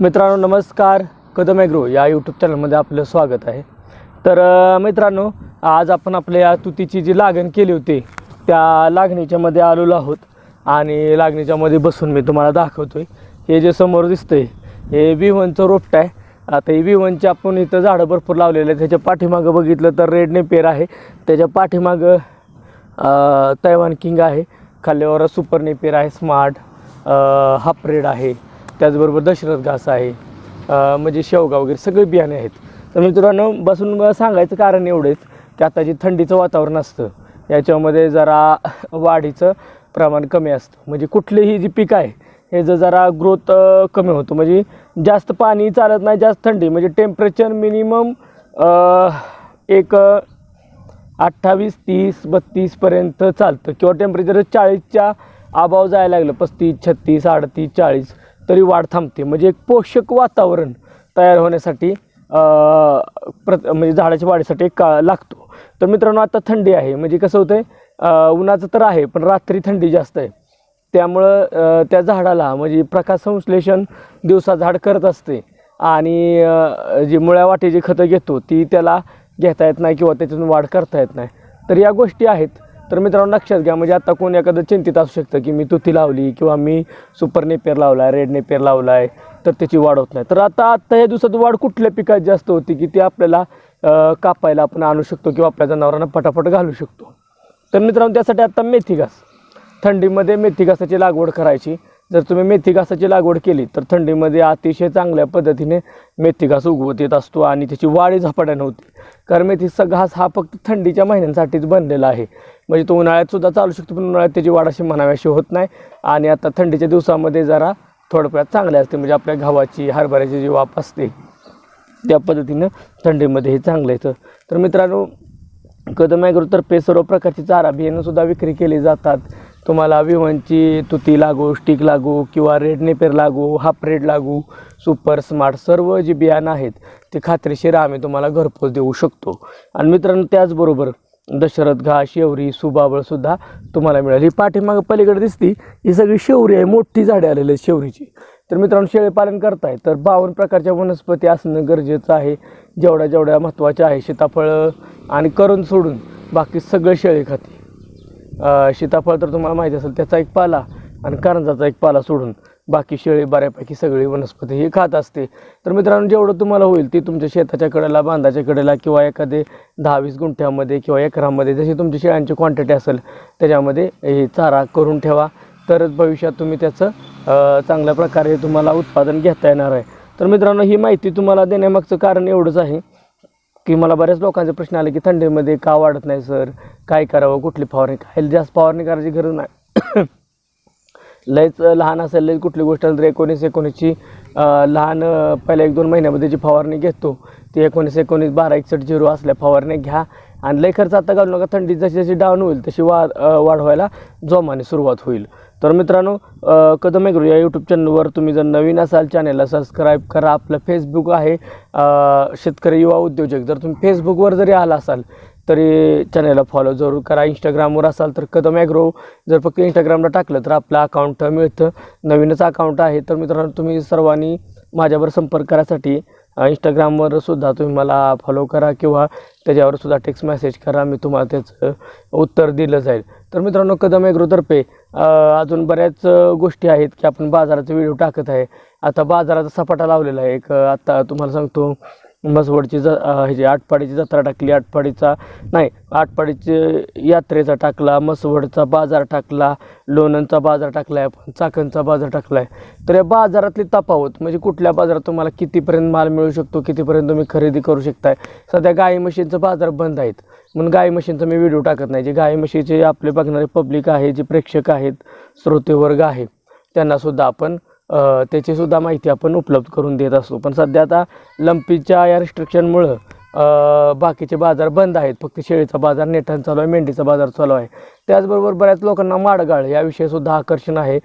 मित्रांनो नमस्कार. कदम ॲग्रो या यूट्यूब चॅनलमध्ये आपलं स्वागत आहे. तर मित्रांनो आज आपण आपल्या या तुतीची जी लागण केली होती त्या लागणीच्या मध्ये आलेलो आहोत. आणि लागणीच्या मध्ये बसून मी तुम्हाला दाखवतोय. हे जे समोर दिसतंय हे विवनचं रोपट आहे. आता हे विवनचे आपण इथं झाडं भरपूर लावलेले आहेत. त्याच्या पाठीमागं बघितलं तर रेड नेपेर आहे. त्याच्या पाठीमागं तैवान किंग आहे. खाल्ल्यावर सुपर नेपेर आहे. स्मार्ट हापरेड आहे. त्याचबरोबर दशरथ घास आहे म्हणजे शेवगा वगैरे सगळे बियाणे आहेत. तर मित्रांनो बसून मला सांगायचं कारण एवढेच की आता जे थंडीचं वातावरण असतं याच्यामध्ये जरा वाढीचं प्रमाण कमी असतं. म्हणजे कुठलीही जी पीक आहे हे जर जरा ग्रोथ कमी होतो. म्हणजे जास्त पाणी चालत नाही जास्त थंडी. म्हणजे टेम्परेचर मिनिमम एक अठ्ठावीस तीस बत्तीसपर्यंत चालतं. किंवा टेम्परेचर चाळीसच्या अभाव जायला लागलं पस्तीस छत्तीस अडतीस चाळीस. तरी वाढ थांबते. म्हणजे एक पोषक वातावरण तयार होण्यासाठी प्रत म्हणजे झाडाच्या वाढीसाठी एक काळ लागतो. तर मित्रांनो आता थंडी आहे. म्हणजे कसं होतं आहे उन्हाचं तर आहे पण रात्री थंडी जास्त आहे. त्यामुळं त्या झाडाला म्हणजे प्रकाश संश्लेषण दिवसा झाड करत असते. आणि जी मुळ्या वाटेची खतं घेतो ती त्याला घेता येत नाही किंवा त्याच्यातून वाढ करता येत नाही. तर या गोष्टी आहेत. तर मित्रांनो लक्षात घ्या म्हणजे आता कोण एखादं चिंतित असू शकतं की मी तुती लावली किंवा मी सुपर नेपेर लावला आहे रेड नेपेर लावला आहे तर त्याची वाढ होत नाही. तर आता आत्ता या दिवसात वाढ कुठल्या पिकात जास्त होती की ती आपल्याला कापायला आपण आणू शकतो किंवा आपल्या जनावरांना फटाफट घालू शकतो? तर मित्रांनो त्यासाठी आत्ता मेथी घास. थंडीमध्ये मेथी घासाची लागवड करायची. जर तुम्ही मेथी घासाची लागवड केली तर थंडीमध्ये अतिशय चांगल्या पद्धतीने मेथी घास उगवत येत असतो आणि त्याची वाढी झपाट्याने होती. कारण मेथीचा घास हा फक्त थंडीच्या महिन्यांसाठीच बनलेला आहे. म्हणजे तो उन्हाळ्यातसुद्धा चालू शकतो पण उन्हाळ्यात त्याची वाढ अशी म्हणाव्याशी होत नाही. आणि आता थंडीच्या दिवसामध्ये जरा थोडंफार चांगले असते म्हणजे आपल्या गव्हाची हरभऱ्याची जी वाप असते त्या पद्धतीनं थंडीमध्ये हे चांगलं येतं. तर मित्रांनो कदम ॲग्रोतर्फे सर्व प्रकारची चारा बियाणंसुद्धा विक्री केली जातात. तुम्हाला विवनची म्हणजे तुती लागू स्टिक लागू किंवा रेड नेपेर लागू हाफ रेड लागू सुपर स्मार्ट सर्व जी बियाणं आहेत ते खात्रीशीर आम्ही तुम्हाला घरपोच देऊ शकतो. आणि मित्रांनो त्याचबरोबर दशरथ घा शेवरी सुबाबळसुद्धा तुम्हाला मिळेल. ही पाठीमागं पलीकडे दिसती ही सगळी शेवरी आहे मोठी झाडे आलेली आहेत शेवरीची. तर मित्रांनो शेळीपालन करताय तर बावन्न प्रकारच्या वनस्पती असणं गरजेचं आहे. जेवढ्या जेवढ्या महत्त्वाच्या आहे सीताफळं आणि करून सोडून बाकी सगळं शेळी खाते. सीताफळ तर तुम्हाला माहिती असेल त्याचा एक पाला आणि कारंजाचा एक पाला सोडून बाकी शेळी बऱ्यापैकी सगळी वनस्पती ही खात असते. तर मित्रांनो जेवढं तुम्हाला होईल ती तुमच्या शेताच्या कडेला बांधाच्या कडेला किंवा एखादे दहा वीस गुंठ्यामध्ये किंवा एकरामध्ये जशी तुमची शेळ्यांची क्वांटिटी असेल त्याच्यामध्ये हे चारा करून ठेवा. तरच भविष्यात तुम्ही त्याचं चांगल्या प्रकारे तुम्हाला उत्पादन घेता येणार आहे. तर मित्रांनो ही माहिती तुम्हाला देण्यामागचं कारण एवढंच आहे. की मला बऱ्याच लोकांचे प्रश्न आले की थंडीमध्ये का वाढत नाही सर? काय करावं? कुठली फवारणी काय जास्त फवारणी करायची गरज नाही. लयच लहान असेल लय कुठली गोष्ट असेल तर एकोणीस एकोणीसची लहान पहिल्या एक दोन महिन्यामध्ये जी फवारणी घेतो ती एकोणीस एकोणीस बारा एकसष्ट झिरो असल्या फवारणी घ्या. आणि लय खर्च आता घालू नका थंडी जशी जशी डाऊन होईल तशी वाढ वाढवायला जोमाने सुरुवात होईल. तर मित्रांनो कदम करू या यूट्यूब चॅनलवर तुम्ही जर नवीन असाल चॅनलला सबस्क्राईब करा. आपलं फेसबुक आहे शेतकरी युवा उद्योजक. जर तुम्ही फेसबुकवर जरी आला असाल तरी चॅनलला फॉलो जरूर करा. इंस्टाग्रामवर असाल तर कदम ॲग्रो. जर फक्त इंस्टाग्रामला टाकलं तर आपलं अकाउंट मिळतं. नवीनच अकाउंट आहे. तर मित्रांनो तुम्ही सर्वांनी माझ्यावर संपर्क करायसाठी इंस्टाग्रामवर सुद्धा तुम्ही मला फॉलो करा किंवा त्याच्यावर सुद्धा टेक्स्ट मेसेज करा मी तुम्हाला त्याचं उत्तर दिलं जाईल. तर मित्रांनो कदम एग्रोतर्फे अजून बऱ्याच गोष्टी आहेत की आपण बाजाराचे व्हिडिओ टाकत आहे. आता बाजाराचा सपाटा लावलेला आहे. एक आत्ता तुम्हाला सांगतो मसवडची ज ह्याची आटपाडीची जत्रा टाकली आटपाडीचा नाही आटपाडीची यात्रेचा टाकला मसवडचा बाजार टाकला लोणंदचा बाजार टाकला आहे आपण चाकणचा बाजार टाकला आहे तर या बाजारातली तफावत म्हणजे कुठल्या बाजारात तुम्हाला कितीपर्यंत माल मिळू शकतो कितीपर्यंत तुम्ही खरेदी करू शकताय? सध्या गाई म्हशींचं बाजार बंद आहेत. म्हणून गाई म्हशींचा मी व्हिडिओ टाकत नाही. जे गाई म्हशीचे आपले बघणारे पब्लिक आहे जे प्रेक्षक आहेत श्रोतेवर्ग आहे त्यांनासुद्धा आपण त्याची सुद्धा माहिती आपण उपलब्ध करून देत असतो. पण सध्या आता लंपीच्या या रिस्ट्रिक्शनमुळं बाकीचे बाजार बंद आहेत. फक्त शेळीचा बाजार नेटान चालू आहे मेंढीचा बाजार चालू आहे. त्याचबरोबर बऱ्याच लोकांना माडगाळ याविषयीसुद्धा आकर्षण आहे.